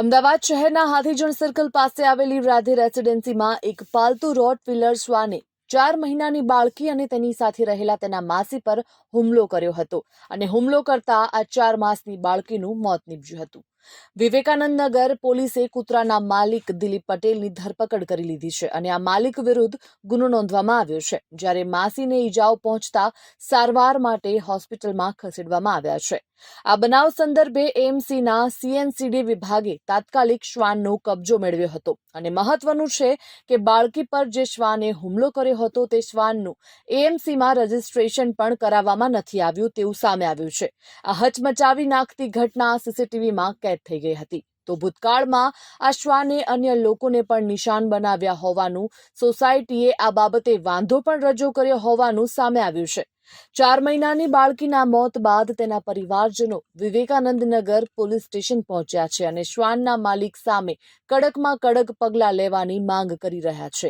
અમદાવાદ શહેરના હાથીજણ સર્કલ પાસે આવેલી રાધે રેસિડેન્સીમાં એક પાલતુ રોટ વ્હીલર શ્વાને ચાર મહિનાની બાળકી અને તેની સાથે રહેલા તેના માસી પર હુમલો કર્યો હતો અને હુમલો કરતા આ ચાર માસની બાળકીનું મોત નીપજ્યું હતું. વિવેકાનંદ નગર પોલીસે કૂતરાના માલિક દિલીપ પટેલની ધરપકડ કરી લીધી છે અને આ માલિક વિરુદ્ધ ગુનો નોંધવામાં આવ્યો છે, જ્યારે માસીને ઈજાઓ પહોંચતા સારવાર માટે હોસ્પિટલમાં ખસેડવામાં આવ્યા છે. આ બનાવ સંદર્ભે એમસીના સીએનસીડી વિભાગે તાત્કાલિક શ્વાનનો કબજો મેળવ્યો હતો અને મહત્વનું છે કે બાળકી પર જે શ્વાને હુમલો કર્યો હતો તે શ્વાનનું એએમસીમાં રજીસ્ટ્રેશન પણ કરાવવામાં નથી આવ્યું તેવું સામે આવ્યું છે. આ હચમચાવી નાખતી ઘટના સીસીટીવીમાં કેદ થઈ ગઈ હતી. તો ભૂતકાળમાં આ શ્વાને અન્ય લોકોને પણ નિશાન બનાવ્યા હોવાનું સોસાયટીએ આ બાબતે વાંધો પણ રજૂ કર્યો હોવાનું સામે આવ્યું છે. ચાર મહિનાની બાળકીના મોત બાદ તેના પરિવારજનો વિવેકાનંદનગર પોલીસ સ્ટેશન પહોંચ્યા છે અને શ્વાનના માલિક સામે કડકમાં કડક પગલાં લેવાની માંગ કરી રહ્યા છે.